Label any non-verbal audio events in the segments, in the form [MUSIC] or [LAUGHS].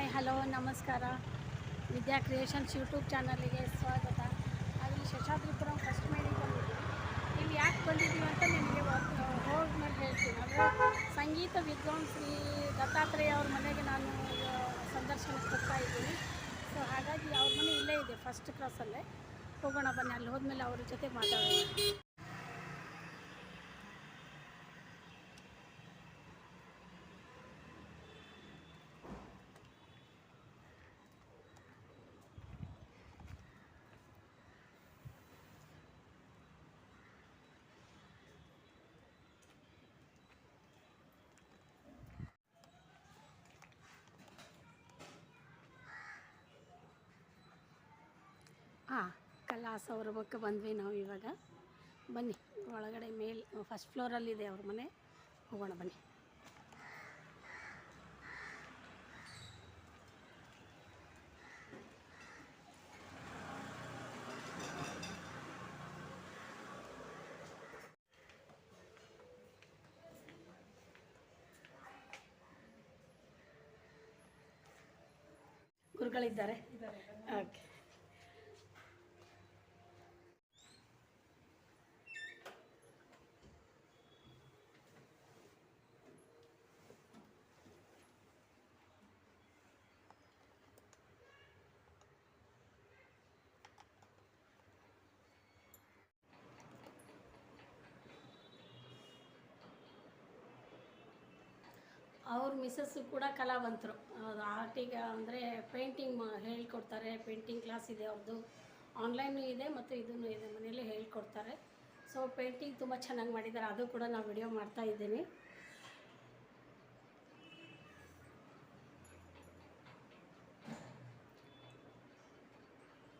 Hi, hello, ನಮಸ್ಕಾರ. ವಿದ್ಯಾ creations YouTube ಚಾನಲಿಗೆ ಸ್ವಾಗತ. ಅಲ್ಲಿ ಶಶಾದ್ರಿಪುರಂ ಫಸ್ಟ್ ಮೇಡಿಗೆ ಬಂದಿದ್ದೀವಿ ಇಲ್ಲಿ ಯಾಕೆ ಬಂದಿದ್ದೀವಿ ಅಂತ ನಿಮಗೆ ಹೋದ್ಮೇಲೆ ಹೇಳ್ತೀನಿ. ಅಂದರೆ ಸಂಗೀತ ವಿದ್ವಾನ್ ಶ್ರೀ ದತ್ತಾತ್ರೇಯ ಅವ್ರ ಮನೆಗೆ ನಾನು ಸಂದರ್ಶನಕ್ಕೆ ಬರ್ತಾ ಇದ್ದೀನಿ. ಸೊ ಹಾಗಾಗಿ ಅವ್ರ ಮನೆ ಇಲ್ಲೇ ಇದೆ ಫಸ್ಟ್ ಕ್ರಾಸಲ್ಲೇ ಹೋಗೋಣ ಬನ್ನಿ, ಅಲ್ಲಿ ಹೋದ್ಮೇಲೆ ಅವ್ರ ಜೊತೆ ಮಾತಾಡೋಣ. ಹಾಂ ಕಲಾ ಸೌರಭಕ್ಕೆ ಬಂದ್ವಿ ನಾವು ಇವಾಗ. ಬನ್ನಿ ಒಳಗಡೆ ಮೇಲ್ ಫಸ್ಟ್ ಫ್ಲೋರಲ್ಲಿದೆ ಅವ್ರ ಮನೆ. ಹೋಗೋಣ ಬನ್ನಿ. ಗುರುಗಳಿದ್ದಾರೆ. ಓಕೆ ಅವ್ರ ಮಿಸ್ಸಸ್ಸು ಕೂಡ ಕಲಾವಂತರು. ಆರ್ಟಿಗೆ ಅಂದರೆ ಪೇಂಟಿಂಗ್ ಹೇಳ್ಕೊಡ್ತಾರೆ ಪೇಂಟಿಂಗ್ ಕ್ಲಾಸ್ ಇದೆ ಅವ್ರದ್ದು ಆನ್ಲೈನು ಇದೆ ಮತ್ತು ಇದೂ ಇದೆ ಮನೇಲಿ ಹೇಳ್ಕೊಡ್ತಾರೆ. ಸೊ ಪೇಂಟಿಂಗ್ ತುಂಬ ಚೆನ್ನಾಗಿ ಮಾಡಿದ್ದಾರೆ. ಅದು ಕೂಡ ನಾವು ವಿಡಿಯೋ ಮಾಡ್ತಾ ಇದ್ದೀನಿ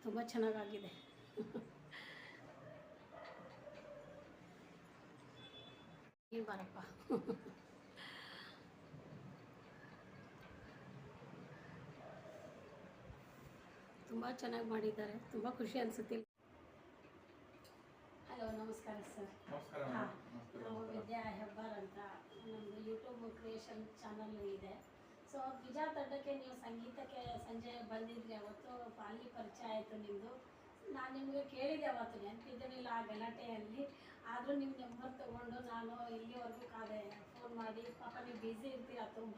ತುಂಬ ಚೆನ್ನಾಗಾಗಿದೆ. [LAUGHS] ಬಾರಪ್ಪ. [LAUGHS] ತುಂಬ ಚೆನ್ನಾಗಿ ಮಾಡಿದ್ದಾರೆ. ತುಂಬ ಖುಷಿ ಅನಿಸುತ್ತೆ ಹಲೋ ನಮಸ್ಕಾರ ಸರ್ ಹಾಂ. ನಾವು. ವಿದ್ಯಾ ಹೆಬ್ಬಾರ್ ಅಂತ ನಮ್ಮದು ಯೂಟ್ಯೂಬ್ ಕ್ರಿಯೇಷನ್ ಚಾನಲ್ ಇದೆ. ಸೊ ಬಿಜಾ ತಂಡಕ್ಕೆ ನೀವು ಸಂಗೀತಕ್ಕೆ ಸಂಜೆ ಬಂದಿದ್ರಿ ಅವತ್ತು ಅಲ್ಲಿ ಪರಿಚಯ ಆಯಿತು ನಿಮ್ಮದು ನಾನು ನಿಮಗೆ ಕೇಳಿದೆ ಅವತ್ತು ನೆನಪಿದ್ದನಿಲ್ಲ ಆ ಗಲಾಟೆಯಲ್ಲಿ. ಆದರೂ ನಿಮ್ಮ ನಂಬರ್ ತೊಗೊಂಡು ನಾನು ಇಲ್ಲಿವರೆಗೂ ಕಾದೆ ಫೋನ್ ಮಾಡಿ ಪಾಪ ನೀವು ಬ್ಯುಸಿ ಇರ್ತೀರ ತುಂಬ.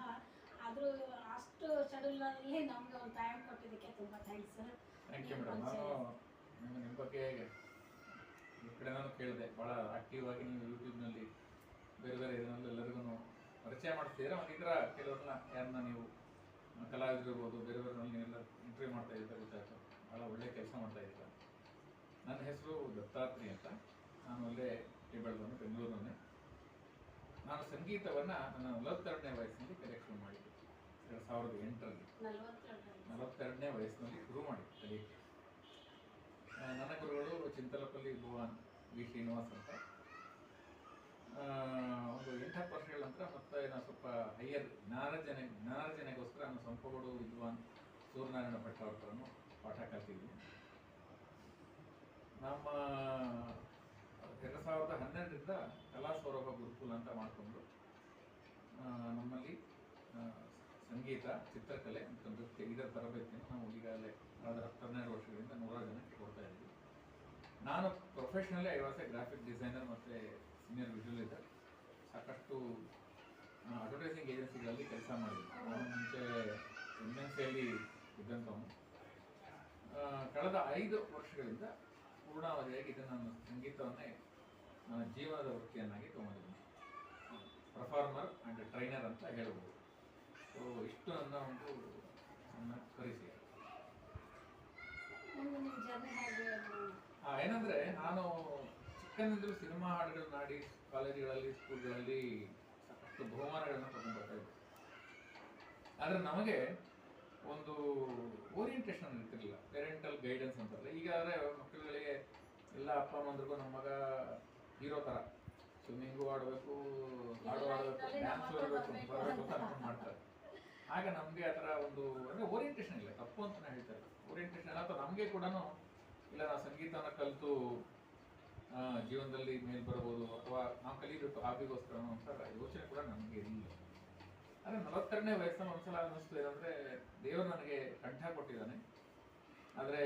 ಆದರೂ ಅಷ್ಟು ಶೆಡ್ಯೂಲ್ನಲ್ಲಿ ನಮಗೆ ಒಂದು ಟೈಮ್ ಕೊಟ್ಟಿದ್ದಕ್ಕೆ ತುಂಬ thanks sir thank you madam ನಾನು ನಿಮ್ಮ ಬಗ್ಗೆ ಈ ಕಡೆ ನಾನು ಕೇಳಿದೆ. ಭಾಳ ಆಕ್ಟಿವ್ ಆಗಿ ನೀವು ಯೂಟ್ಯೂಬ್ನಲ್ಲಿ ಬೇರೆ ಬೇರೆ ಇದರಲ್ಲಿ ಎಲ್ಲರಿಗೂ ಪರಿಚಯ ಮಾಡ್ತೀರಾ ಮತ್ತು ಈ ಥರ ಕೆಲವ್ರನ್ನ ಯಾರನ್ನ ನೀವು ಕಲಾವಿದರು ಬೇರೆ ಬೇರೆ ಬೇರೆನಲ್ಲಿ ನೀವೆಲ್ಲ ಇಂಟರ್ವ್ಯೂ ಮಾಡ್ತಾ ಇದ್ದೀರಾ ಗೊತ್ತಾಯಿತು. ಭಾಳ ಒಳ್ಳೆ ಕೆಲಸ ಮಾಡ್ತಾ ಇದ್ದೀರಾ. ನನ್ನ ಹೆಸರು ದತ್ತಾತ್ರಿ ಅಂತ. ನಾನು ಅಲ್ಲೇ ಬೆಳೆದವನು ಬೆಂಗಳೂರಿನಲ್ಲಿ ನಾನು ಸಂಗೀತವನ್ನು ನನ್ನ ನಲವತ್ತೆರಡನೇ ವಯಸ್ಸಿನಲ್ಲಿ ಕಲೆಕ್ಷನ್ ಮಾಡಿದ್ದೆ. ಎರಡು ಸಾವಿರದ ಎಂಟರಲ್ಲಿ ನಲ್ವತ್ತೆರಡು ನಲವತ್ತೆರಡನೇ ವಯಸ್ಸಿನಲ್ಲಿ ಶುರು ಮಾಡಿ ಕಲಿಯಕ್ಕೆ ನನ್ನ ಗುರುಗಳು ಚಿಂತಲಪಲ್ಲಿ ಭುವನ್ ವಿ. ಶ್ರೀನಿವಾಸ್ ಅಂತ. ಒಂದು ಎಂಟತ್ತು ವರ್ಷಗಳ ನಂತರ ಮತ್ತೆ ನಾನು ಸ್ವಲ್ಪ ಹೈಯರ್ ಜ್ಞಾನಾರ್ಜನೆ ಜ್ಞಾನಾರ್ಜನೆಗೋಸ್ಕರ ನಾನು ಸಂಪಗೋಡು ವಿದ್ವಾನ್ ಸೂರ್ಯನಾರಾಯಣ ಭಟ್ ಅವ್ರ ಹತ್ರನು ಪಾಠ ಕಲ್ತಿದ್ದೀನಿ. ನಮ್ಮ ಎರಡು ಸಾವಿರದ ಹನ್ನೆರಡರಿಂದ ಕಲಾ ಸೌರಭ ಗುರುಕುಲ ಅಂತ ಮಾಡಿಕೊಂಡು ನಮ್ಮಲ್ಲಿ ಸಂಗೀತ, ಚಿತ್ರಕಲೆ ಮತ್ತು ನೃತ್ಯ, ಇದರ ತರಬೇತಿಯನ್ನು ನಾವು ಈಗಾಗಲೇ ಕಳೆದ ಹತ್ತು ಹನ್ನೆರಡು ವರ್ಷಗಳಿಂದ ನೂರಾರು ಜನಕ್ಕೆ ಕೊಡ್ತಾ ಇದ್ದೀವಿ. ನಾನು ಪ್ರೊಫೆಷ್ನಲಿ ಐ ಗ್ರಾಫಿಕ್ ಡಿಸೈನರ್ ಮತ್ತು ಸೀನಿಯರ್ ವಿಜುವಲೈಸರ್ ಸಾಕಷ್ಟು ಅಡ್ವರ್ಟೈಸಿಂಗ್ ಏಜೆನ್ಸಿಗಳಲ್ಲಿ ಕೆಲಸ ಮಾಡಿದ್ದೀನಿ ಮುಂಚೆ ಎಂ ಎನ್ ಸಿಯಲ್ಲಿ ಇದ್ದಂಥವನು ಕಳೆದ ಐದು ವರ್ಷಗಳಿಂದ ಪೂರ್ಣಾವಧಿಯಾಗಿ ಇದನ್ನು ನಾನು ಸಂಗೀತವನ್ನೇ, ನನ್ನ ಜೀವನದ ವೃತ್ತಿಯನ್ನಾಗಿ ತೊಗೊಂಡಿದ್ದೀನಿ. ಪರ್ಫಾರ್ಮರ್ ಆ್ಯಂಡ್ ಟ್ರೈನರ್ ಅಂತ ಹೇಳ್ಬೋದು ಸೊ ಇಷ್ಟು ಅನ್ನೋ ಒಂದು ನನ್ನ ಪರಿಚಯ ಏನಂದ್ರೆ ನಾನು ಚಿಕ್ಕನಿಂದಲೂ ಸಿನಿಮಾ ಹಾಡುಗಳು ಆಡಿ ಕಾಲೇಜುಗಳಲ್ಲಿ ಸ್ಕೂಲ್ಗಳಲ್ಲಿ ಸಾಕಷ್ಟು ಬಹುಮಾನಗಳನ್ನು ತಗೊಂಡು ಬರ್ತಾ ಇದ್ದೆ. ಆದ್ರೆ ನಮಗೆ ಒಂದು ಓರಿಯಂಟೇಷನ್ ಇರ್ತಿರ್ಲಿಲ್ಲ. ಪೇರೆಂಟಲ್ ಗೈಡೆನ್ಸ್ ಅಂತಾರಲ್ಲ ಈಗ ಆದ್ರೆ ಮಕ್ಕಳುಗಳಿಗೆ ಎಲ್ಲ ಅಪ್ಪ ಅಮ್ಮಂದ್ರಿಗೂ ನಮ್ಮ ಮಗ ಹೀರೋ ತರ. ಸ್ವಿಮ್ಮಿಂಗು ಆಡಬೇಕು ಹಾಡು ಆಡಬೇಕು ಡ್ಯಾನ್ಸ್ ಬರಬೇಕು ಅಂತ. ಮಾಡ್ತಾರೆ. ಆಗ ನಮಗೆ ಆ ಥರ ಒಂದು ಅಂದರೆ ಓರಿಯಂಟೇಷನ್ ಇಲ್ಲ ತಪ್ಪು ಅಂತ ಹೇಳ್ತಾರೆ. ಇಲ್ಲ ಅಥವಾ ನಮಗೆ ಕೂಡ ಇಲ್ಲ ನಾವು ಸಂಗೀತನ ಕಲಿತು ಜೀವನದಲ್ಲಿ ಮೇಲ್ ಬರ್ಬೋದು ಅಥವಾ ನಾವು ಕಲಿಬೇಕು ಹಾಬಿಗೋಸ್ಕರ ಅಂತ ಯೋಚನೆ ಕೂಡ ನಮಗೆ ಇರಲಿಲ್ಲ ಆದರೆ ನಲವತ್ತೆರಡನೇ ವಯಸ್ಸಲ್ಲಿ ಒಂದ್ಸಲ ಅನ್ನಿಸ್ತು ಏನಂದ್ರೆ ದೇವರು ನನಗೆ ಕಂಠ ಕೊಟ್ಟಿದ್ದಾನೆ. ಆದರೆ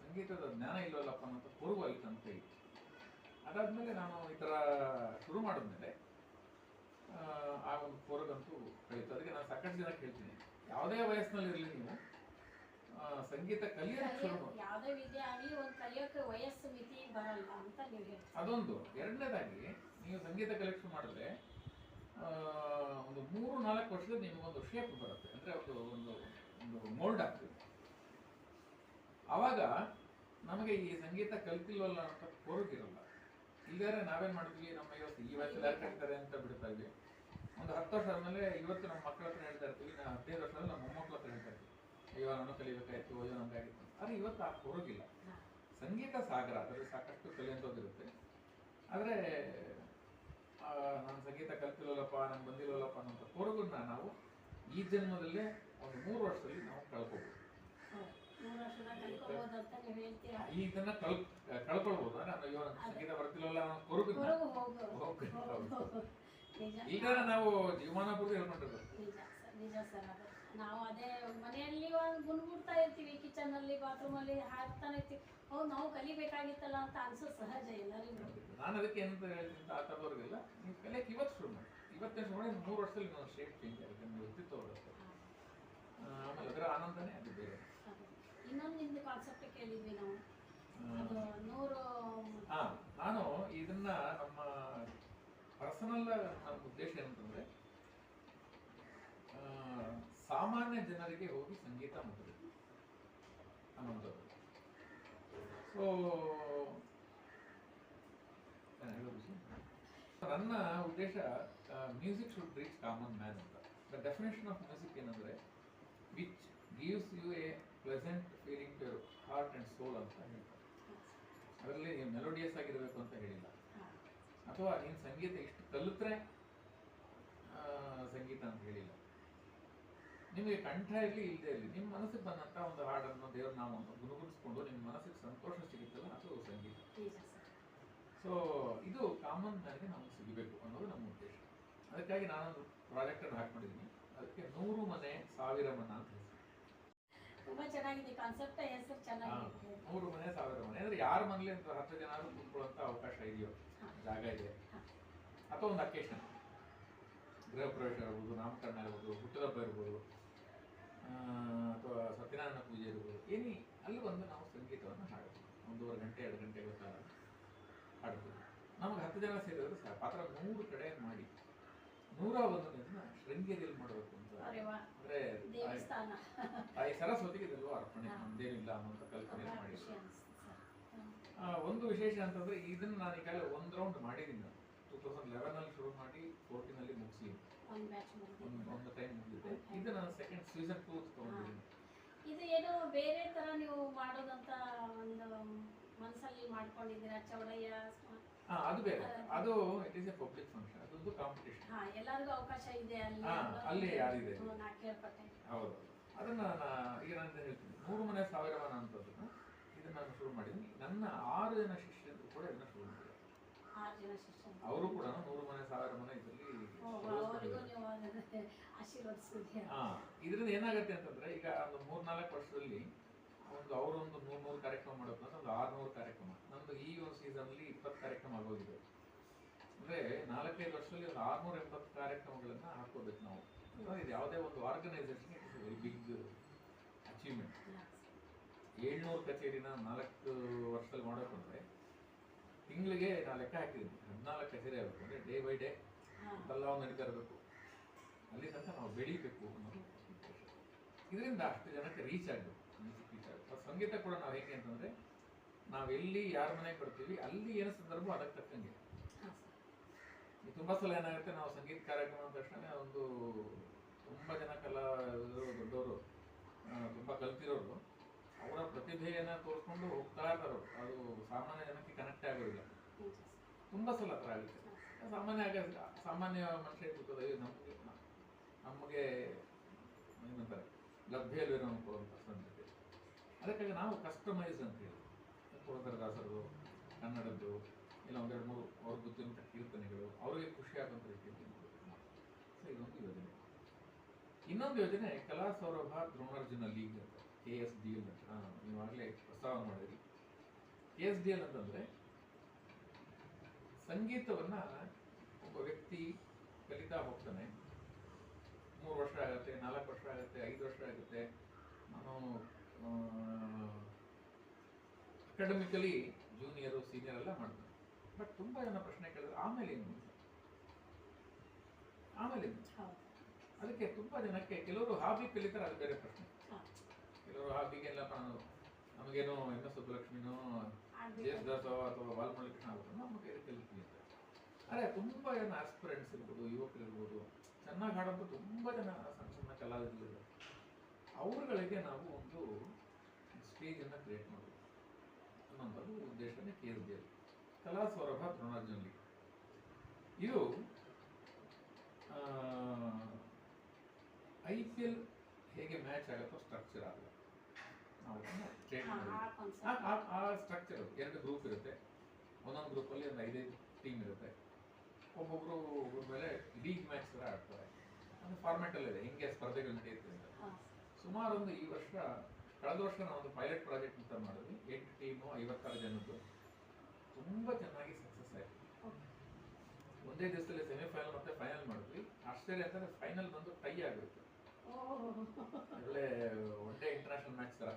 ಸಂಗೀತದ ಜ್ಞಾನ ಇಲ್ವಲ್ಲಪ್ಪ ಅನ್ನೋಂಥ ಕುರುಗು ಅಲ್ಲಿ ಅಂತ ಹೇಳಿ ಅದಾದ್ಮೇಲೆ ನಾನು ಈ ಥರ ಶುರು ಮಾಡಿದ್ಮೇಲೆ ಆ, ಒಂದು ಕೊರಗಂತೂ ಕಳೀತು ನಾನು ಜನ ಕೇಳ್ತೀನಿ. ಯಾವುದೇ ವಯಸ್ಸಿನಲ್ಲಿ ಇರಲಿ ನೀವು ಸಂಗೀತ ಕಲಿಯೋಕೆ ಶುರು ಮಾಡಿ. ಯಾವುದೇ ವಿದ್ಯೆ ಆಗಲಿ ಒಂದು ಕಲಿಯೋಕೆ ವಯಸ್ಸು ಮಿತಿ ಬರಲ್ಲ ಅಂತ ನೀವು ಹೇಳ್ತೀವಿ ಅದೊಂದು. ಎರಡನೇದಾಗಿ ನೀವು ಸಂಗೀತ ಕಲೆಕ್ಷನ್ ಮಾಡಿದ್ರೆ ಆ, ಒಂದು ಮೂರು ನಾಲ್ಕು ವರ್ಷದ ನಿಮಗೊಂದು ಶೇಪ್ ಬರುತ್ತೆ. ಅಂದ್ರೆ ಒಂದು ಒಂದು ಒಂದು ಮೋಲ್ಡ್ ಆಗ್ತದೆ. ಆವಾಗ ನಮಗೆ ಈ ಸಂಗೀತ ಕಲಿತಿಲ್ವಲ್ಲ ಅಂತ ಕೊರಗಿರಲ್ಲ ಇಲ್ಲಾರೆ ನಾವೇನ್ ಮಾಡ್ತೀವಿ? ನಮ್ಮ ಇವತ್ತು ಈ ವಯಸ್ಸಲ್ಲಿ ಯಾರು ಕಲಿತಾರೆ ಅಂತ ಬಿಡ್ತಾ ಇದ್ವಿ. ಒಂದು ಹತ್ತು ವರ್ಷ ಆದ್ಮೇಲೆ ಇವತ್ತು ನಮ್ಮ ಮಕ್ಕಳ ಹತ್ರ ಹೇಳ್ತಾ ಇರ್ತೀವಿ ನಾ ಹದಿನೈದು ವರ್ಷದಲ್ಲಿ ನಮ್ಮ ಮೊಮ್ಮಕ್ಕಳ ಹತ್ರ ಹೇಳ್ತಾ ಇರ್ತೀವಿ. ಅಯ್ಯೋ ನಾನು ಕಲಿಬೇಕಾಯ್ತು ಅಯ್ಯೋ ನಮ್ಗಾಗಿತ್ತು ಆದರೆ ಇವತ್ತು ಆ ಕೊರಗಿಲ್ಲ. ಸಂಗೀತ ಸಾಗರ ಅದರಲ್ಲಿ ಸಾಕಷ್ಟು ಕಲಿಯುವಂಥದ್ದಿರುತ್ತೆ ಆದರೆ ನಾನು ಸಂಗೀತ ಕಲ್ತಿಲ್ಲಲ್ಲಪ್ಪ ನಂಗೆ ಬಂದಿಲ್ಲಲ್ಲಪ್ಪ ಅನ್ನೋಂಥ ಕೊರಗನ್ನ ನಾವು ಈ ಜನ್ಮದಲ್ಲೇ ಒಂದು ಮೂರು ವರ್ಷದಲ್ಲಿ ನಾವು ಕಳ್ಕೊಬೋದು. ಈ ಇದನ್ನ ಕಳ್ ಕಳ್ಕೊಳ್ಬೋದು. ಅಂದ್ರೆ ನಾನು ಅಯ್ಯೋ ಸಂಗೀತ ಬರ್ತಿಲ್ಲಲ್ಲ ಅನ್ನೋ ಕೊರಗನ್ನ. ಈಗ ನಾವು ಜೀವಮಾನ ಪೂರ್ತಿ ಹೇಳ್ಕೊಂಡಿರೋದು ನಿಜ ಸರ್ ನಿಜ ಸರ್ ಅದು. ನಾವು ಅದೇ ಮನೆಯಲ್ಲಿ ಒಂದು ಗುನ್ಗುಡ್ತಾ ಇರ್ತೀವಿ ಕಿಚನ್ ಅಲ್ಲಿ ಬಾತ್ರೂಮ್ ಅಲ್ಲಿ ಹಾಕ್ತಾನೆ ಇರ್ತೀವಿ. ಹೌದು ನಾವು ಕಲಿಬೇಕಾಗಿತ್ತಲ್ಲ ಅಂತ ಅನ್ಸೋದು ಸಹಜ ಎಲ್ಲರಿಗೂ. ನಾನು ಅದಕ್ಕೆ ಏನಂತ ಹೇಳ್ತೀನಿ ಆ ಥರದವ್ರಿಗೆಲ್ಲ ನೀವು ಕಲಿಯಕ್ಕೆ ಇವತ್ತು ಶುರು ಮಾಡಿ. ಇವತ್ತೇ ಶುರು ಮಾಡಿ ಮೂರು ವರ್ಷದಲ್ಲಿ ನಾವು ಶೇಪ್ ಚೇಂಜ್ ಆಗುತ್ತೆ ನಿಮ್ಮ ವ್ಯಕ್ತಿತ್ವ ಬರುತ್ತೆ ಆಮೇಲೆ ಅದರ ಆನಂದನೇ ಅದು ಬೇರೆ. ಇನ್ನೊಂದು ನಿಮ್ದು ಕಾನ್ಸೆಪ್ಟ್ ಕೇಳಿದ್ವಿ ನಾವು. ಅದು ನೂರು ಹಾ ನಾನು ಇದನ್ನ ನಮ್ಮ ಪರ್ಸನಲ್ ನನ್ನ ಉದ್ದೇಶ ಏನಂತಂದ್ರೆ ಸಾಮಾನ್ಯ ಜನರಿಗೆ ಹೋಗಿ ಸಂಗೀತ ಮುಟ್ಟಬೇಕು ಅನ್ನೋಂಥದ್ದು ಸೊ ನನ್ನ ಉದ್ದೇಶ music should reach common man ಅಂತ. ದ ಡೆಫಿನೇಷನ್ ಆಫ್ ಮ್ಯೂಸಿಕ್ ಏನಂದ್ರೆ which gives you a pleasant feeling to heart and soul ಅಂತ ಹೇಳ್ತಾರೆ. ಅದರಲ್ಲಿ ಮೆಲೋಡಿಯಸ್ ಆಗಿರಬೇಕು ಅಂತ ಹೇಳಿಲ್ಲ. ಅಥವಾ ನೀನು ಸಂಗೀತ ಎಷ್ಟು ಕಲಿತ್ರೆ ಸಂಗೀತ ಅಂತ ಹೇಳಿಲ್ಲ. ನಿಮಗೆ ಕಂಠ ಇರಲಿ ಇಲ್ಲದೆ ಇರಲಿ. ನಿಮ್ಮ ಮನಸ್ಸಿಗೆ ಬಂದಂಥ ಒಂದು ಹಾಡನ್ನು ದೇವ್ರ ನಾಮವನ್ನು ಗುಣಗುಣಿಸ್ಕೊಂಡು ನಿಮ್ಮ ಮನಸ್ಸಿಗೆ ಸಂತೋಷ ಸಿಗುತ್ತಲ್ಲ ಅದು ಸಂಗೀತ. ಸೊ ಇದು ಕಾಮನ್ ನನಗೆ ನಮ್ಗೆ ಸಿಗಬೇಕು ಅನ್ನೋದು ನಮ್ಮ ಉದ್ದೇಶ. ಅದಕ್ಕಾಗಿ ನಾನೊಂದು ಪ್ರಾಜೆಕ್ಟನ್ನು ಹಾಕೊಂಡಿದ್ದೀನಿ ಅದಕ್ಕೆ ನೂರು ಮನೆ ಸಾವಿರ ಮನ ಅಂತ ಹೆಸರು. ತುಂಬಾ ಚೆನ್ನಾಗಿದೆ ಕಾನ್ಸೆಪ್ಟ್ ಹೆಸರು ಚೆನ್ನಾಗಿದೆ. ನೂರು ಮನೆ ಸಾವಿರ ಮನೆ ಅಂದ್ರೆ ಯಾರ ಮನೇಲಿ ಒಂದು ಹತ್ತು ಜನ ಆದ್ರೂ ಕೂತ್ಕೊಳ್ಳುವಂತ ಅವಕಾಶ ಇದೆಯೋ. ಜಾಗ ಇದೆ. ಅಥವಾ ಒಂದು ಅಕೇಶನ್ ಗೃಹ ಪ್ರವೇಶ ಇರ್ಬೋದು ನಾಮಕರಣ ಇರ್ಬೋದು ಹುಟ್ಟದಬ್ಬ ಇರ್ಬೋದು ಅಥವಾ ಸತ್ಯನಾರಾಯಣ ಪೂಜೆ ಇರ್ಬೋದು ಏನಿ ಅಲ್ಲಿ ಬಂದು ನಾವು ಸಂಗೀತವನ್ನು ಹಾಡ್ತೀವಿ. ಒಂದೂವರೆ ಗಂಟೆ ಎರಡು ಗಂಟೆ ಗೊತ್ತಾಗ ಹಾಡ್ತೀವಿ. ನಮಗೆ ಹತ್ತು ಜನ ಸೇರಿದ್ರೆ ಸಾಕು. ಪಾತ್ರ ನೂರು ಕಡೆ ಮಾಡಿ. ನೂರ ಒಂದು ದಿನ ಶೃಂಗೇರಿಯಲ್ಲಿ ಮಾಡಬೇಕು ಅಂತ. ಅಂದ್ರೆ ತಾಯಿ- ಸರಸ್ವತಿಗೆ ಇದೆಲ್ಲೋ ಅರ್ಪಣೆ. ನಮ್ದೇನಿಲ್ಲ ಅನ್ನೋಂಥ ಕಲ್ಪನೆ ಮಾಡಿ ಖುಷಿ ಅನಿಸ್ತು ಸರ್ ಹ್ಮ್. ಆ, ಒಂದು ವಿಶೇಷ ಅಂತಂದ್ರೆ ಇದನ್ನ ನಾನು ಈಗಾಗಲೇ ಒಂದ್ ರೌಂಡ್ ಮಾಡಿದ್ದೀನಿ. ನಾನು ಟೂ ತೌಸಂಡ್ ಲೆವೆನ್ ಅಲ್ಲಿ ಶುರು ಮಾಡಿ ಫೋರ್ಟೀನ್ ಅಲ್ಲಿ ಮುಗಿಸಿ. ಒಂದು ಟೈಮ್ ಮುಗಿದಿದೆ ಇದು ನಾನು ಸೆಕೆಂಡ್ ಸೀಸನ್ ಟೂ ತಗೊಂಡಿದ್ದೀನಿ. ಇದು ಏನೋ ಬೇರೆ ತರ ನೀವು ಮಾಡೋದಂತ ಒಂದು ಮನಸ್ಸಲ್ಲಿ ಮಾಡ್ಕೊಂಡಿದ್ದೀರಾ ಚೌಡಯ್ಯ ಅದು ಬೇರೆ. ಅದು it is a public function ಅದೊಂದು ಕಾಂಪಿಟೇಷನ್ ಹಾ ಎಲ್ಲರಿಗೂ ಅವಕಾಶ ಇದೆ ಅಲ್ಲಿ ಅಲ್ಲಿ ಯಾರಿದೆ? ಹೌದು. ಅದನ್ನ ಈಗ ನಾನು ಹೇಳ್ತೀನಿ. ಮೂರು ಮನೆ ಸಾವಿರ ಮನ ಅಂತದನ್ನ ನಾನು ಶುರು ಮಾಡಿದ್ದೀನಿ. ನನ್ನ ಆರು ಜನ ಶಿಷ್ಯರು ಕೂಡ ಇದನ್ನ ಶುರು ಮಾಡಿದ್ದಾರೆ. ಅವರು ಕೂಡ ನೂರು ಮನೆ ಸಾವಿರ ಮನೆ ಇದರಲ್ಲಿ ಇದರಿಂದ ಏನಾಗುತ್ತೆ ಅಂತಂದ್ರೆ ಈಗ ಒಂದು ಮೂರ್ನಾಲ್ಕು ವರ್ಷದಲ್ಲಿ ಒಂದು ಅವರೊಂದು ನೂರ್ ನೂರು ಕಾರ್ಯಕ್ರಮ ಮಾಡೋದು ಒಂದು ಆರ್ನೂರು ಕಾರ್ಯಕ್ರಮ. ನಮ್ದು ಈ ಒಂದು ಸೀಸನ್ ಅಲ್ಲಿ ಇಪ್ಪತ್ತು ಕಾರ್ಯಕ್ರಮ ಆಗೋಗಿದೆ. ಅಂದ್ರೆ ನಾಲ್ಕೈದು ವರ್ಷದಲ್ಲಿ ಒಂದು ಆರ್ನೂರ ಎಂಬತ್ತು ಕಾರ್ಯಕ್ರಮಗಳನ್ನ ಹಾಕೋಬೇಕು ನಾವು. ಇದು ಯಾವುದೇ ಒಂದು ಆರ್ಗನೈಸೇಷನ್ ವೆರಿ ಬಿಗ್ ಅಚೀವ್ಮೆಂಟ್ ಏಳ್ನೂರು ಕಚೇರಿನ ನಾಲ್ಕು ವರ್ಷದಲ್ಲಿ ಅಂದ್ರೆ ತಿಂಗಳಿಗೆ ನಾ ಲೆಕ್ಕ ಹಾಕಿದ್ದೀನಿ. ಹದಿನಾಲ್ಕು ಕಚೇರಿ ಆಗಬೇಕು. ಅಂದರೆ ಡೇ ಬೈ ಡೇ ಒಂದು ನಡೀತಾ ಇರಬೇಕು. ಅಲ್ಲಿ ತನಕ ನಾವು ಬೆಳೀಬೇಕು ಅನ್ನೋದು. ಇದರಿಂದ ಅಷ್ಟು ಜನಕ್ಕೆ ರೀಚ್ ಆಗಬೇಕು. ಮ್ಯೂಸಿಕ್ ರೀಚ್ ಆಗಬೇಕು. ಸಂಗೀತ ಕೂಡ ನಾವು ಹೇಗೆ ಅಂತಂದರೆ ನಾವು ಎಲ್ಲಿ ಯಾರ ಮನೆಗೆ ಕೊಡ್ತೀವಿ ಅಲ್ಲಿ ಏನು ಸಂದರ್ಭ ಅದಕ್ಕೆ ತಕ್ಕಂಗೆ. ತುಂಬ ಸಲ ಏನಾಗುತ್ತೆ ನಾವು ಸಂಗೀತ ಕಾರ್ಯಕ್ರಮ ಅಂದ ತಕ್ಷಣ ಒಂದು ತುಂಬ ಜನ ಕಲಾವಿದರು ದೊಡ್ಡವರು ತುಂಬಾ ಕಲ್ತಿರೋರು ಅವರ ಪ್ರತಿಭೆಯನ್ನು ತೋರಿಸ್ಕೊಂಡು ಹೋಗ್ತಾ ಇರ್ತಾರೆ ಅದು ಸಾಮಾನ್ಯ ಜನಕ್ಕೆ ಕನೆಕ್ಟ್ ಆಗೋದಿಲ್ಲ. ತುಂಬ ಸಲ ಹತ್ರ ಆಗುತ್ತೆ. ಸಾಮಾನ್ಯ ಸಾಮಾನ್ಯ ಮನುಷ್ಯ ಅಯ್ಯೋ, ನಮಗೆ ನಮಗೆ ಏನಂತಾರೆ ಕೊಡುವಂಥ ಸಂಗತಿ ಅದಕ್ಕಾಗಿ ನಾವು ಕಸ್ಟಮೈಸ್ ಅಂತ ಹೇಳಿ. ದಾಸರು, ಕನ್ನಡದ್ದು, ಇಲ್ಲ ಒಂದೆರಡು ಮೂರು ಅವ್ರ ಬುದ್ಧಿವಂತ ಕೀರ್ತನೆಗಳು, ಅವರಿಗೆ ಖುಷಿ ಆಗುವಂಥ ರೀತಿಯಲ್ಲಿ ನಾವು. ಸೊ ಇದೊಂದು ಯೋಜನೆ. ಇನ್ನೊಂದು ಯೋಜನೆ ಕಲಾ ಸೌರಭ ದ್ರೋಣಾರ್ಜುನ ಲೀಗ್ ಅಂತ. ಕೆ ಎಸ್ ಡಿ ಎಲ್ ಅಂತ ನೀವು ಆಗಲೇ ಪ್ರಸ್ತಾವ ಮಾಡಿದ್ರಿ. ಕೆ ಎಸ್ ಡಿ ಎಲ್ ಅಂತಂದರೆ ಸಂಗೀತವನ್ನ ಒಬ್ಬ ವ್ಯಕ್ತಿ ಕಲಿತಾ ಹೋಗ್ತಾನೆ. ಮೂರು ವರ್ಷ ಆಗುತ್ತೆ ನಾಲ್ಕು ವರ್ಷ ಆಗುತ್ತೆ ಐದು ವರ್ಷ ಆಗುತ್ತೆ. ನಾನು ಅಕಾಡೆಮಿಕಲಿ ಜೂನಿಯರು ಸೀನಿಯರ್ ಎಲ್ಲ ಮಾಡ್ತಾನೆ. ಬಟ್ ತುಂಬಾ ಜನ ಪ್ರಶ್ನೆ ಕೇಳಿದ್ರೆ ಆಮೇಲೆ ಏನು ಆಮೇಲೆ ಅದಕ್ಕೆ ತುಂಬಾ ಜನಕ್ಕೆ ಕೆಲವರು ಹಾಬಿ ಕಲಿತಾರೆ ಅದು ಬೇರೆ ಪ್ರಶ್ನೆ. ಹಾ. ಕೆಲವರು ಹಾಬಿಗೆಲ್ಲ ನಾನು ನಮಗೇನೋ ಎಂ ಎಸ್ ಸುಬ್ಬಲಕ್ಷ್ಮಿನೋ ಜೆ ಎಸ್ ದಾಸೋ ಅಥವಾ ಬಾಲಮಲ್ಲಿಕೃಷ್ಣ ಆಗ್ಬೇಕು ನಮ್ಮ ಕೈಲಿ ಕಲಿತೀವಿ ಅಂತ. ಅರೆ ತುಂಬಾ ಜನ ಆಸ್ಪಿರೆಂಟ್ಸ್ ಇರ್ಬೋದು ಯುವಕರು ಇರ್ಬೋದು ಚೆನ್ನಾಗಿ ಹಾಡೋದು ತುಂಬ ಜನ ಸಣ್ಣ ಸಣ್ಣ ಕಲಾವಿದರಿದ್ದಾರೆ ಅವರುಗಳಿಗೆ ನಾವು ಒಂದು ಸ್ಟೇಜನ್ನು ಕ್ರಿಯೇಟ್ ಮಾಡಬೇಕು. ಅನ್ನೋದು ಉದ್ದೇಶನೇ K S B L Kala Saurabha Dronarjun ಇದು ಐ ಪಿ ಎಲ್ ಹೇಗೆ ಮ್ಯಾಚ್ ಆಗುತ್ತೋ ಸ್ಟ್ರಕ್ಚರ್ ಆಗಲ್ಲ ನಾವು ಅದನ್ನ change ಹಾ, ಮಾಡಿದ್ವಿ. ಆ ಸ್ಟ್ರಕ್ಚರ್ ಎರಡು ಗ್ರೂಪ್ ಇರುತ್ತೆ. ಒಂದೊಂದು ಗ್ರೂಪಲ್ಲಿ ಒಂದು ಐದೈದು ಟೀಮ್ ಇರುತ್ತೆ. ಒಬ್ಬೊಬ್ರು ಒಬ್ಬರ ಮೇಲೆ ಲೀಗ್ ಮ್ಯಾಚ್ ಥರ ಆಡ್ತಾರೆ. ಅದು ಫಾರ್ಮ್ಯಾಟ್ ಅಲ್ಲಿ ಇದೆ. ಹಿಂಗೆ ಸ್ಪರ್ಧೆಗಳು ನಡೆಯುತ್ತೆ ಅಂತ. ಸುಮಾರು ಒಂದು ಈ ವರ್ಷ ಕಳೆದ ವರ್ಷ ನಾವು ಒಂದು ಪೈಲಟ್ ಪ್ರಾಜೆಕ್ಟ್ ಅಂತ ಮಾಡಿದ್ವಿ. ಎಂಟು ಟೀಮು ಐವತ್ತಾರು ಜನದ್ದು. ತುಂಬಾ ಚೆನ್ನಾಗಿ ಸಕ್ಸಸ್ ಆಯ್ತು. ಒಂದೇ ದಿವಸದಲ್ಲಿ ಸೆಮಿಫೈನಲ್ ಮತ್ತೆ ಫೈನಲ್ ಮಾಡಿದ್ವಿ. ಆಶ್ಚರ್ಯ ಅಂತಂದ್ರೆ ಫೈನಲ್ ಬಂದು ಟೈ ಆಗಿರುತ್ತೆ ಒಳ್ಳೆ ಒನ್ ಡೇ ಇಂಟರ್ನ್ಯಾಷನಲ್ ಮ್ಯಾಚ್ ತರ.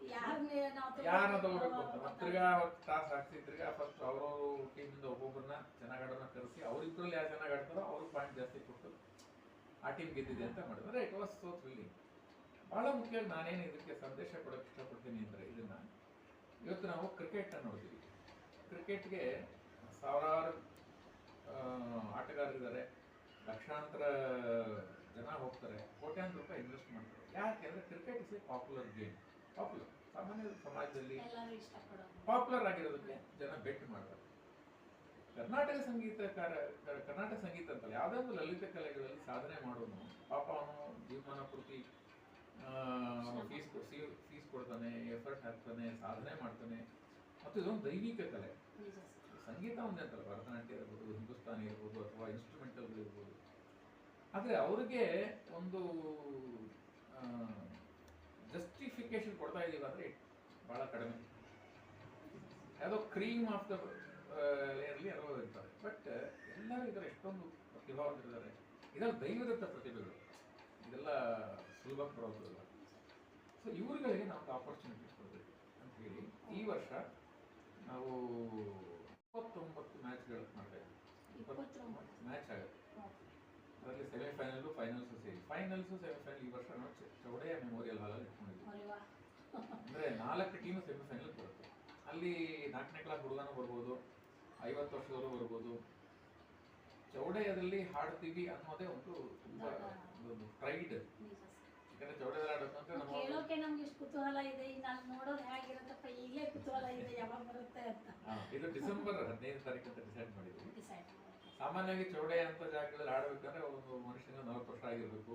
ಯಾರನ್ನ ತಗೋಬೇಕು ಅಂತ ಮತ್ತೆ ತಿರ್ಗಾ ಟಾಸ್ ಹಾಕ್ಸಿ ತಿರ್ಗಾ ಫಸ್ಟ್ ಅವ್ರವ್ರ ಟೀಮಿಂದ ಒಬ್ಬೊಬ್ಬರನ್ನ ಚೆನ್ನಾಗಿ ಆಡೋನ ಕರೆಸಿ ಅವ್ರಿಬ್ರಲ್ಲಿ ಯಾರು ಚೆನ್ನಾಗಿ ಆಡ್ತಾರೋ ಅವ್ರಿಗೆ ಪಾಯಿಂಟ್ ಜಾಸ್ತಿ ಕೊಟ್ಟು ಆ ಟೀಮ್ ಗೆದ್ದಿದೆ ಅಂತ ಮಾಡಿದ್ರು. ಇಟ್ ವಾಸ್ ಸೋ ಥ್ರಿಲ್ಲಿಂಗ್ ಬಹಳ ಮುಖ್ಯವಾಗಿ ನಾನೇನು ಇದಕ್ಕೆ ಸಂದೇಶ ಕೊಡೋಕೆ ಇಷ್ಟಪಡ್ತೀನಿ ಅಂದ್ರೆ ಇದನ್ನ ಇವತ್ತು ನಾವು ಕ್ರಿಕೆಟ್ ನೋಡ್ತೀವಿ. ಕ್ರಿಕೆಟ್ಗೆ ಸಾವಿರಾರು ಆಟಗಾರರಿದ್ದಾರೆ ಲಕ್ಷಾಂತರ ಜನ ಹೋಗ್ತಾರೆ. ಕೋಟ್ಯಾಂತರ ರೂಪಾಯಿ ಇನ್ವೆಸ್ಟ್ ಮಾಡ್ತಾರೆ. ಯಾಕೆಂದ್ರೆ cricket is a popular game popular ಸಾಮಾನ್ಯ ಸಮಾಜದಲ್ಲಿ ಪಾಪ್ಯುಲರ್ ಆಗಿರೋದಕ್ಕೆ ಜನ ಬೆಟ್ ಮಾಡ್ತಾರೆ. ಕರ್ನಾಟಕ ಸಂಗೀತಕಾರ ಕ- ಕರ್ನಾಟಕ ಸಂಗೀತ ಅಂತಲ್ಲ ಯಾವುದೇ ಒಂದು ಲಲಿತ ಕಲೆಗಳಲ್ಲಿ ಸಾಧನೆ ಮಾಡೋನು ಪಾಪ ಅವನು ಜೀವಮಾನ ಪೂರ್ತಿ ಫೀಸ್ ಫೀಸ್ ಕೊಡ್ತಾನೆ ಎಫರ್ಟ್ ಹಾಕ್ತಾನೆ ಸಾಧನೆ ಮಾಡ್ತಾನೆ. ಮತ್ತು ಇದೊಂದು ದೈವಿಕ ಕಲೆ. ಸಂಗೀತ ಒಂದೇ ಅಂತಲ್ಲ ಭರತನಾಟ್ಯ ಇರ್ಬೋದು ಹಿಂದೂಸ್ತಾನಿ ಇರ್ಬೋದು ಅಥವಾ ಇನ್ಸ್ಟ್ರೂಮೆಂಟಲ್ಗಳು ಇರ್ಬೋದು ಆದರೆ ಅವ್ರಿಗೆ ಒಂದು ಜಸ್ಟಿಫಿಕೇಶನ್ ಕೊಡ್ತಾ ಇದ್ದೀವಿ ಅಂದರೆ ಭಾಳ ಕಡಿಮೆ. ಯಾವುದೋ ಕ್ರೀಮ್ ಆಫ್ ದ ಲೇಯರ್ಲಿ ಯಾರೋ ಇರ್ತಾರೆ. ಬಟ್ ಎಲ್ಲರೂ ಇದರ ಎಷ್ಟೊಂದು ಪ್ರತಿಭಾವಂತರಿದ್ದಾರೆ ಇದೆಲ್ಲ ದೈವದತ್ತ ಪ್ರತಿಭೆಗಳು. ಇದೆಲ್ಲ ಸುಲಭ ಬರೋದಿಲ್ಲ ಸೊ ಇವ್ರುಗಳಿಗೆ ನಾವು ಆಪರ್ಚುನಿಟೀಸ್ ಕೊಡಬೇಕು ಅಂತ ಹೇಳಿ ಈ ವರ್ಷ ನಾವು ಇಪ್ಪತ್ತೊಂಬತ್ತು ಮ್ಯಾಚ್ಗಳು ಮಾಡ್ತಾ ಇದ್ದೀವಿ. ಇಪ್ಪತ್ತೊಂಬತ್ತು. ಮ್ಯಾಚ್ ಆಗುತ್ತೆ. ಅದರಲ್ಲಿ ಸೆಮಿಫೈನಲ್ಲು ಫೈನಲ್ಸು ಸೇರಿ. ಫೈನಲ್ಸು ಸೆಮಿಫೈನಲ್ ಈ ವರ್ಷ ನಾವು ಚೌಡೆಯ ಮೆಮೋರಿಯಲ್ ಹಾಲಲ್ಲಿ ಇಟ್ಕೊಂಡಿದ್ವಿ? ಅಂದರೆ ನಾಲ್ಕು ಟೀಮು ಸೆಮಿಫೈನಲ್ ಬರುತ್ತೆ ಅಲ್ಲಿ ನಾಲ್ಕನೇ ಕ್ಲಾಸ್ ಹುಡುಗನೂ ಬರ್ಬೋದು ಐವತ್ತು ವರ್ಷದವರು ಬರ್ಬೋದು. ಚೌಡೆಯದಲ್ಲಿ ಹಾಡ್ತೀವಿ ಅನ್ನೋದೇ ಒಂದು ತುಂಬ ಒಂದು ಪ್ರೈಡ್. ಯಾಕಂದ್ರೆ ಚೌಡೆಯಲ್ಲಿ ಆಡೋದಂದ್ರೆ ಕೇಳೋಕೆ ನಮ್ಗೆ ಇಷ್ಟು ಕುತೂಹಲ ಇದೆ. ಈಗ ನಾನು ನೋಡೋದು ಹೇಗಿರುತ್ತಪ್ಪ ಈಗಲೇ ಕುತೂಹಲ ಇದೆ ಯಾವಾಗ ಬರುತ್ತೆ ಅಂತ. ಇದು ಡಿಸೆಂಬರ್ ಹದಿನೈದು ತಾರೀಕು ಅಂತ ಡಿಸೈಡ್ ಮಾಡಿದ್ವಿ ಸಾಮಾನ್ಯವಾಗಿ ಚೌಡೆ ಅಂತ ಜಾಗದಲ್ಲಿ ಆಡಬೇಕಂದ್ರೆ ಒಂದು ಮನುಷ್ಯನಿಗೆ ನಲವತ್ತು ವರ್ಷ ಆಗಿರ್ಬೇಕು.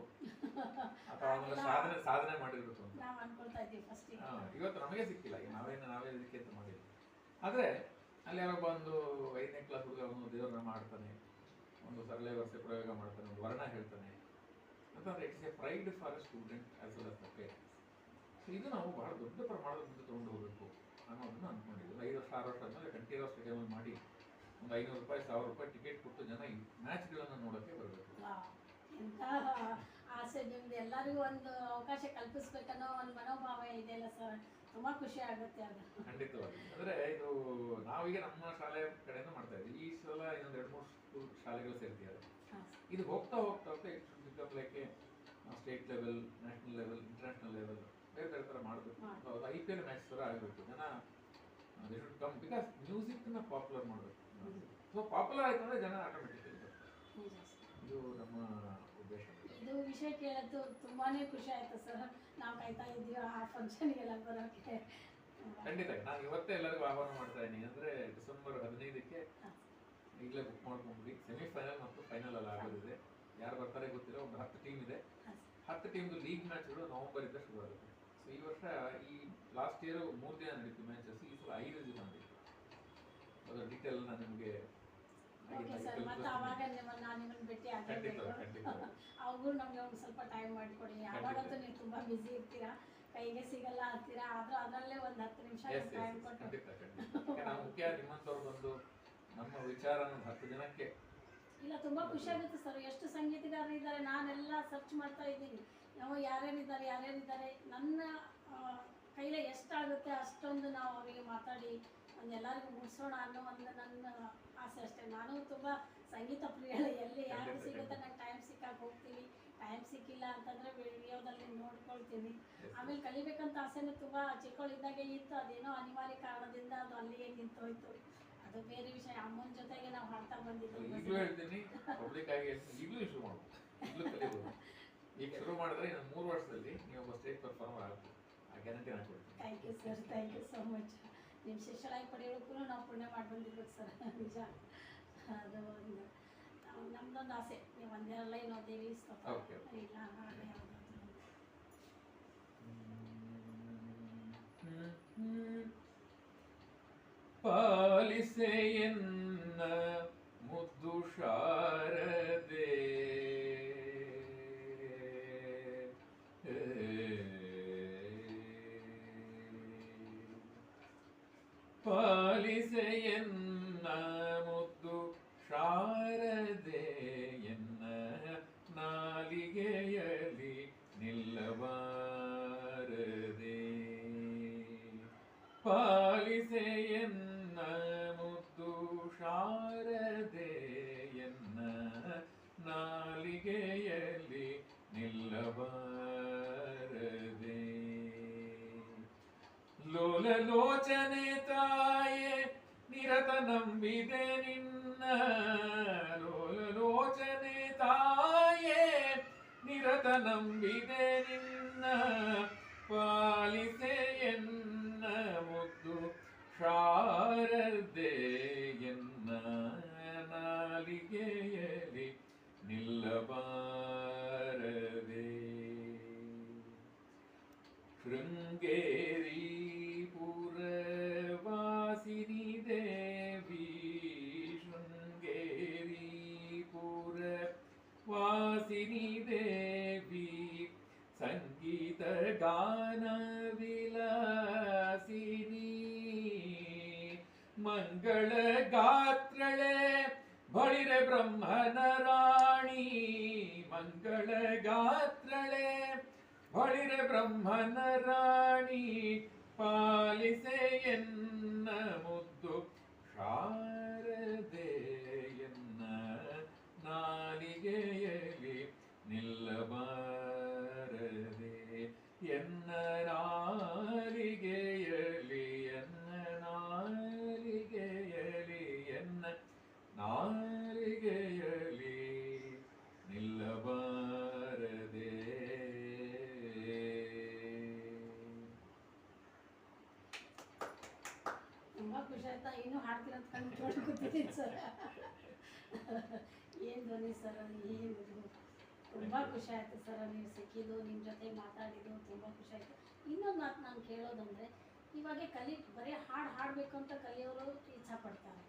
ಅಥವಾ ಸಾಧನೆ ಸಾಧನೆ ಮಾಡಿರ್ಬೇಕು ಅಂತ. ನಾವು ಅನ್ಕೊಳ್ತಾ ಇದ್ದೀವಿ ಫಸ್ಟ್ ಹಾ, ಇವತ್ತು ನಮಗೆ ಸಿಕ್ಕಿಲ್ಲ. ಈಗ ನಾವೇನು ನಾವೇ ಇದಕ್ಕೆ ಅಂತ ಮಾಡಿದ್ವಿ ಆದ್ರೆ ಅಲ್ಲಿ ಯಾರೋ ಬಂದು ಐದನೇ ಕ್ಲಾಸ್ ಹುಡುಗ ಒಂದು ದೇವ್ರನ್ನ ಮಾಡ್ತಾನೆ. ಒಂದು ಸರಳ ವ್ಯವಸ್ಥೆ ಪ್ರಯೋಗ ಮಾಡ್ತಾನೆ ಒಂದು ವರ್ಣ ಹೇಳ್ತಾನೆ. ಅಂತಂದ್ರೆ it's a pride for a student as well the parents so ಇದು ನಾವು ಬಹಳ ದೊಡ್ಡ ಪ್ರಮಾಣದಿಂದ ಮುಂದೆ ತಗೊಂಡು ಹೋಗಬೇಕು ಅನ್ನೋದನ್ನ ಅನ್ಕೊಂಡಿದ್ವಿ ಐದು ವರ್ಷ ಆರು ವರ್ಷ ಕಂಟಿನ್ಯೂ ಕಂಠೀರವ ಸ್ಟೇಡಿಯಂ ಮಾಡಿ ಒಂದು ಐನೂರು ರೂಪಾಯಿ ಸಾವಿರ ರೂಪಾಯಿ ಟಿಕೆಟ್ ಕೊಟ್ಟು ಜನ ಈ ಮ್ಯಾಚ್ಗಳನ್ನು ನೋಡೋಕ್ಕೆ ಬರಬೇಕು. [LAUGHS] ಎಂತ ಆಸೆ ನಿಮ್ದು ಎಲ್ಲರಿಗೂ ಒಂದು ಅವಕಾಶ ಕಲ್ಪಿಸ್ಬೇಕನ್ನೋ ಒಂದು ಮನೋಭಾವ ಇದೆ ಅಲ್ಲ ಸರ್ ತುಂಬಾ ಖುಷಿ ಆಗುತ್ತೆ ಅದು. ಖಂಡಿತವಾಗಿ. ಅಂದ್ರೆ ಇದು ನಾವೀಗ ನಮ್ಮ ಶಾಲೆ ಕಡೆಯಿಂದ ಮಾಡ್ತಾ ಇದ್ವಿ ಈ ಸಲ ಇನ್ನೊಂದು ಎರಡು ಮೂರು ಸ್ಕೂಲ್ ಶಾಲೆಗಳು ಸೇರ್ತಿದ್ದಾರೆ. ಇದು ಹೋಗ್ತಾ ಹೋಗ್ತಾ ಹೋಗ್ತಾ become like state level national level international level ಬೇರೆ ಬೇರೆ ಥರ ಮಾಡಬೇಕು. ಐ ಪಿ ಎಲ್ ಮ್ಯಾಚ್ ಥರ ಆಗಬೇಕು. ಜನ ದೇ ಶುಡ್ ಕಮ್ ಬಿಕಾಸ್ ಮ್ಯೂಸಿಕ್ನ ಪಾಪ್ಯುಲರ್ ಮಾಡಬೇಕು. ಸೊ ಪಾಪ್ಯುಲರ್ ಆಯ್ತು ಅಂದರೆ ಜನ ಆಟೋಮೆಟಿಕ್ ಇದು ನಮ್ಮ ಇದು ವಿಷಯ ಕೇಳೋದು ತುಂಬಾ ಖುಷಿ ಆಯ್ತು ಸರ್. ನಾವು ಕಾಯ್ತಾ ಇದ್ದೀವಿ ಆ ಫಂಕ್ಷನ್ಗೆಲ್ಲ ಬರೋಕ್ಕೆ. ಖಂಡಿತ. ನಾನು ಇವತ್ತೇ ಎಲ್ಲರಿಗೂ ಆಹ್ವಾನ ಮಾಡ್ತಾ ಇದ್ದೀನಿ. ಅಂದ್ರೆ ಡಿಸೆಂಬರ್ ಹದಿನೈದಕ್ಕೆ. ಈಗಲೇ ಬುಕ್ ಮಾಡ್ಕೊಂಡ್ಬಿಡಿ. ಸೆಮಿಫೈನಲ್ ಮತ್ತು ಫೈನಲ್ ಅಲ್ಲಿ ಆಗೋದಿದೆ. ಯಾರು ಬರ್ತಾರೆ ಗೊತ್ತಿಲ್ಲ ಒಂದು ಹತ್ತು ಟೀಮ್ ಇದೆ. ಹತ್ತು ಟೀಮ್ದು ಲೀಗ್ ಮ್ಯಾಚ್ಗಳು ನವೆಂಬರ್ ಇಂದ ಶುರು ಆಗುತ್ತೆ. ಸೊ ಈ ವರ್ಷ ಈ ಲಾಸ್ಟ್ ಇಯರ್ ಮೂರು ದಿನ ನಡೀತು ಮ್ಯಾಚಸ್ ಈ ಸಲ ಐದು ದಿನ ನಡೀತು. ಅದರ ಡೀಟೇಲ್ ನಾನು ನಿಮಗೆ ಓಕೆ ಸರ್ ಮತ್ತೆ ಅವಾಗ ನಿಮ್ಮ ನಾನು ನಿಮ್ಮನ್ನ ಭೇಟಿ ಆಗಬೇಕು ಅವಾಗೂ ನಮ್ಗೆ ಒಂದು ಸ್ವಲ್ಪ ಟೈಮ್ ಮಾಡಿಕೊಡಿ. ಯಾವಾಗಂತೂ ನೀವು ತುಂಬಾ ಬ್ಯುಸಿ ಇರ್ತೀರಾ? ಕೈಗೆ ಸಿಗಲ್ಲ ಅಂತೀರಾ? ಆದ್ರೂ ಅದರಲ್ಲೇ ಒಂದು ಹತ್ತು ನಿಮಿಷ ಟೈಮ್ ಕೊಟ್ಟು. ನಾವು ಮುಖ್ಯ ನಿಮ್ಮಂಥವ್ರು ಬಂದು ನಮ್ಮ ವಿಚಾರನ ಹತ್ತು ಜನಕ್ಕೆ ಇಲ್ಲ ತುಂಬಾ ಖುಷಿ ಆಗುತ್ತೆ ಸರ್ ಎಷ್ಟು ಸಂಗೀತಗಾರರು ಇದ್ದಾರೆ? ನಾನೆಲ್ಲ ಸರ್ಚ್ ಮಾಡ್ತಾ ಇದ್ದೀನಿ. ನಾವು ಯಾರೇನಿದ್ದಾರೆ ಯಾರ್ಯಾರಿದ್ದಾರೆ? ನನ್ನ ಕೈಲೇ ಎಷ್ಟಾಗುತ್ತೆ ಅಷ್ಟೊಂದು ನಾವು ಅವರಿಗೆ ಮಾತಾಡಿ ಎಲ್ಲರಿಗೂ ಮುಗಿಸೋಣ ಅನ್ನೋ ಒಂದು ನನ್ನ ಆಸೆ ಅಷ್ಟೇ. ನಾನು ತುಂಬ ಸಂಗೀತ ಪ್ರಿಯಳು. ಎಲ್ಲಿ ಯಾರು ಸಿಗುತ್ತೆ. ನಂಗೆ ಟೈಮ್ ಸಿಕ್ಕಾಗ ಹೋಗ್ತೀನಿ. ಟೈಮ್ ಸಿಕ್ಕಿಲ್ಲ ಅಂತಂದ್ರೆ ವಿಡಿಯೋದಲ್ಲಿ ನೋಡ್ಕೊಳ್ತೀನಿ. ಆಮೇಲೆ ಕಲಿಬೇಕಂತ ಆಸೆನೂ ತುಂಬ ಚಿಕ್ಕವಳಿದ್ದಾಗೆ ಇತ್ತು. ಅದೇನೋ ಅನಿವಾರ್ಯ ಕಾರಣದಿಂದ ಅದು ಅಲ್ಲಿಗೆ ನಿಂತೋಯ್ತು. ಅದು ಬೇರೆ ವಿಷಯ. ಅಮ್ಮನ ಜೊತೆಗೆ ನಾವು ಹಾಡ್ತಾ ಬಂದಿದ್ದೀವಿ ಶುರು ಈಗ ಮಾಡಿದ್ರೆ ಇನ್ನು ಮೂರು ವರ್ಷದಲ್ಲಿ ನೀವು ಸ್ಟೇಜ್ ಪರ್ಫಾರ್ಮರ್ ಆಗ್ಬೋದು. ಆ ಗ್ಯಾರಂಟಿ ನಾನು ಕೊಡ್ತೀನಿ. Thank you sir thank you so much ನಿಮ್ಮ ಶಿಷ್ಯಳಾಗಿ ಪಡೆಯೋಕ್ಕೂ ನಾವು ಪುಣ್ಯ ಮಾಡಿ ಬಂದಿರ್ಬೇಕು ಸರ್. ನಿಜ. ಅದು ಒಂದು ನಮ್ದೊಂದು ಆಸೆ. ನೀವು ಒಂದೇರಲ್ಲ ಏನೋ ದೇವಿ ಸ್ತೋತ್ರ. ಇಲ್ಲ ಹಾಗೆ ಯಾವುದಾದ್ರು. ಪಾಲಿಸೆಯನ್ನ ಮುದ್ದು ಶಾರದೆ. ಪಾಲಿಸೆಯನ್ನ ಮುದ್ದು ಶಾರದೆ ಎನ್ನ ನಾಲಿಗೆಯಲಿ ನಿಲ್ಲಬಾರದೆ ಪಾಲಿಸೆಯನ್ನ ಮುದ್ದು ಶಾರದೆ ಎನ್ನ ನಾಲಿಗೆಯಲಿ ನಿಲ್ಲಬಾರದೆ ಲೋಲಲೋಚನೆ ತಾಯೆ ನಿರತ ನಂಬಿದೆ ನಿನ್ನ ಲೋಲಲೋಚನೆ ತಾಯೆ ನಿರತ ನಂಬಿದೆ ನಿನ್ನ ಪಾಲಿಸೆ ಎನ್ನ ಮುದ್ದು ಶಾರದೆ ಎನ್ನ ನಾಲಿಗೆಯಲಿ ನಿಲ್ಲಬಾರದೆ ഗാനവിലാസിനി. മംഗളഗാത്രളെ ഭളിര ബ്രഹ്മനറാണി മംഗളഗാത്രളെ ഭളിര ബ്രഹ്മനറാണി പാലിസെ എന്ന ನಾಲಿಗೆಯಲಿ ನಿಲ್ಲಬಾರದೆ. ತುಂಬಾ ಖುಷಿ ಆಯ್ತಾ? ಇನ್ನೂ ಹಾಡ್ತೀರ ಅಂತ ಕಂಡು ಸರ್. ಏನು ಧ್ವನಿ ಸರ್ ಏನು ತುಂಬಾ ತುಂಬ ಖುಷಿ ಆಯ್ತು ಸರ್ ನೀವು ಸಿಕ್ಕಿದ್ದು ನಿಮ್ಮ ಜೊತೆ ಮಾತಾಡಿದ್ದು, ತುಂಬ ಖುಷಿ ಆಯ್ತು. ಇನ್ನೊಂದು ಮಾತು ನಾನು ಕೇಳೋದಂದರೆ, ಇವಾಗ ಕಲಿ ಬರೀ ಹಾಡು ಹಾಡಬೇಕು ಅಂತ ಕಲಿಯೋರು ಇಚ್ಛಪಡ್ತಾರೆ.